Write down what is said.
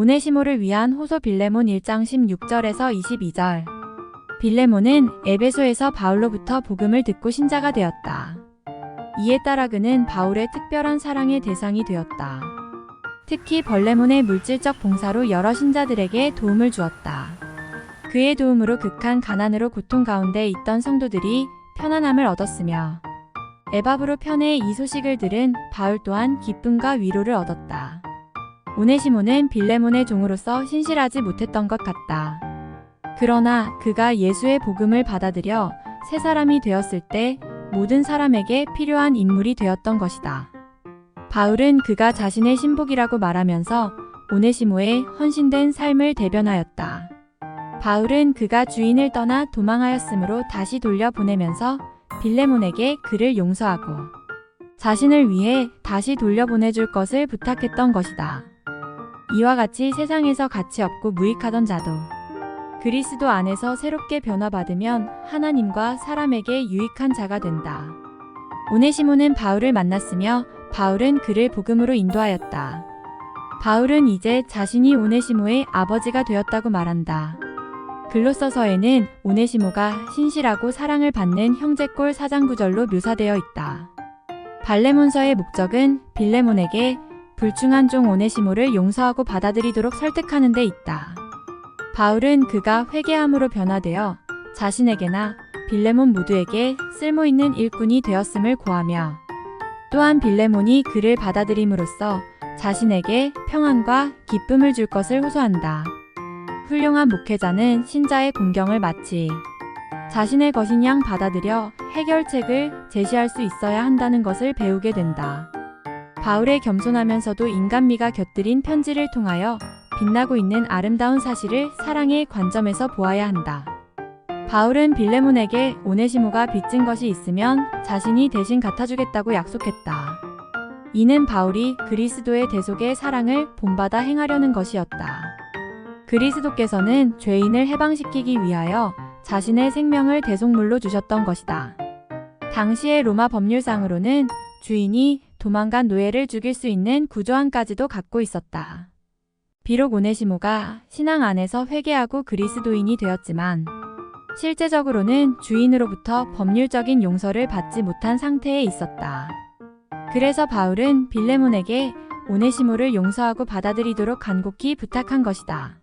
오네시모를 위한 호소 빌레몬 1장 16절에서 22절. 빌레몬은 에베소에서 바울로부터 복음을 듣고 신자가 되었다. 이에 따라 그는 바울의 특별한 사랑의 대상이 되었다. 특히 벌레몬의 물질적 봉사로 여러 신자들에게 도움을 주었다. 그의 도움으로 극한 가난으로 고통 가운데 있던 성도들이 편안함을 얻었으며 에바브로 편의 이 소식을 들은 바울 또한 기쁨과 위로를 얻었다. 오네시모는 빌레몬의 종으로서 신실하지 못했던 것 같다. 그러나 그가 예수의 복음을 받아들여 새 사람이 되었을 때 모든 사람에게 필요한 인물이 되었던 것이다. 바울은 그가 자신의 신복이라고 말하면서 오네시모의 헌신된 삶을 대변하였다. 바울은 그가 주인을 떠나 도망하였으므로 다시 돌려보내면서 빌레몬에게 그를 용서하고 자신을 위해 다시 돌려보내줄 것을 부탁했던 것이다. 이와 같이 세상에서 가치 없고 무익하던 자도 그리스도 안에서 새롭게 변화받으면 하나님과 사람에게 유익한 자가 된다. 오네시모는 바울을 만났으며 바울은 그를 복음으로 인도하였다. 바울은 이제 자신이 오네시모의 아버지가 되었다고 말한다. 글로서서에는 오네시모가 신실하고 사랑을 받는 형제꼴 사장구절로 묘사되어 있다. 발레몬서의 목적은 빌레몬에게 불충한 종 오네시모를 용서하고 받아들이도록 설득하는 데 있다. 바울은 그가 회개함으로 변화되어 자신에게나 빌레몬 모두에게 쓸모있는 일꾼이 되었음을 고하며 또한 빌레몬이 그를 받아들임으로써 자신에게 평안과 기쁨을 줄 것을 호소한다. 훌륭한 목회자는 신자의 공경을 마치 자신의 것인 양 받아들여 해결책을 제시할 수 있어야 한다는 것을 배우게 된다. 바울의 겸손하면서도 인간미가 곁들인 편지를 통하여 빛나고 있는 아름다운 사실을 사랑의 관점에서 보아야 한다. 바울은 빌레몬에게 오네시모가 빚진 것이 있으면 자신이 대신 갚아주겠다고 약속했다. 이는 바울이 그리스도의 대속의 사랑을 본받아 행하려는 것이었다. 그리스도께서는 죄인을 해방시키기 위하여 자신의 생명을 대속물로 주셨던 것이다. 당시의 로마 법률상으로는 주인이 도망간 노예를 죽일 수 있는 구조안까지도 갖고 있었다. 비록 오네시모가 신앙 안에서 회개하고 그리스도인이 되었지만 실제적으로는 주인으로부터 법률적인 용서를 받지 못한 상태에 있었다. 그래서 바울은 빌레몬에게 오네시모를 용서하고 받아들이도록 간곡히 부탁한 것이다.